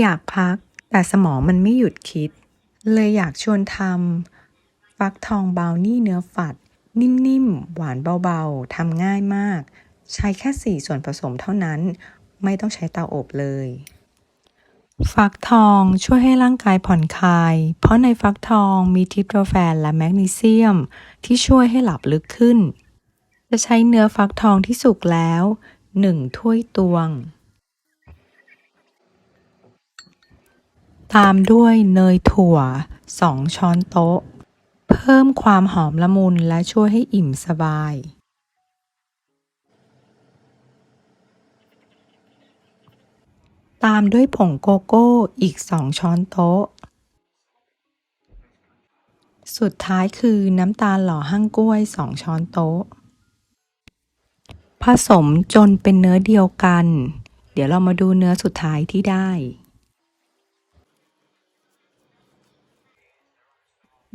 อยากพักแต่สมองมันไม่หยุดคิด เลยอยากชวนทำฟักทองเบานี่เนื้อฝัด นิ่มๆ หวานเบาๆทำง่ายมาก ใช้แค่ 4 ส่วนผสมเท่านั้น ไม่ต้องใช้เตาอบเลย ฟักทองช่วยให้ร่างกายผ่อนคลาย เพราะในฟักทองมีทริปโตแฟนและแมกนีเซียม ที่ช่วยให้หลับลึกขึ้น จะใช้เนื้อฟักทองที่สุกแล้ว 1 ถ้วยตวง ตามด้วยเนยถั่ว 2 ช้อนโต๊ะ เพิ่มความหอมละมุนและช่วยให้อิ่มสบาย ตามด้วยผงโกโก้อีก 2 ช้อนโต๊ะ สุดท้ายคือน้ำตาลหล่อหั่งกล้วย 2 ช้อนโต๊ะ ผสมจนเป็นเนื้อเดียวกัน เดี๋ยวเรามาดูเนื้อสุดท้ายที่ได้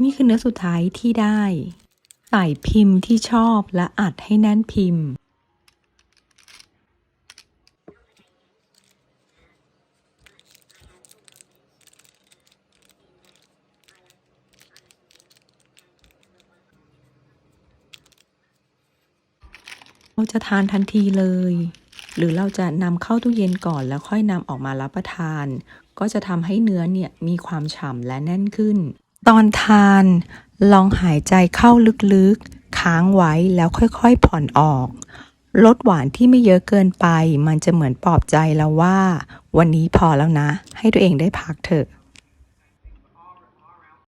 นี่คือเนื้อสุดท้ายที่ได้ ใส่พิมพ์ที่ชอบและอัดให้แน่นพิมพ์ เราจะทานทันทีเลย หรือเราจะนำเข้าตู้เย็นก่อนแล้วค่อยนำออกมารับประทาน ก็จะทำให้เนื้อเนี่ยมีความฉ่ำและแน่นขึ้น ตอนทาน ลองหายใจเข้าลึกๆ ค้างไว้แล้วค่อยๆ ผ่อนออก ลดหวานที่ไม่เยอะเกินไป มันจะเหมือนปลอบใจเราว่า วันนี้พอแล้วนะ ให้ตัวเองได้พักเถอะ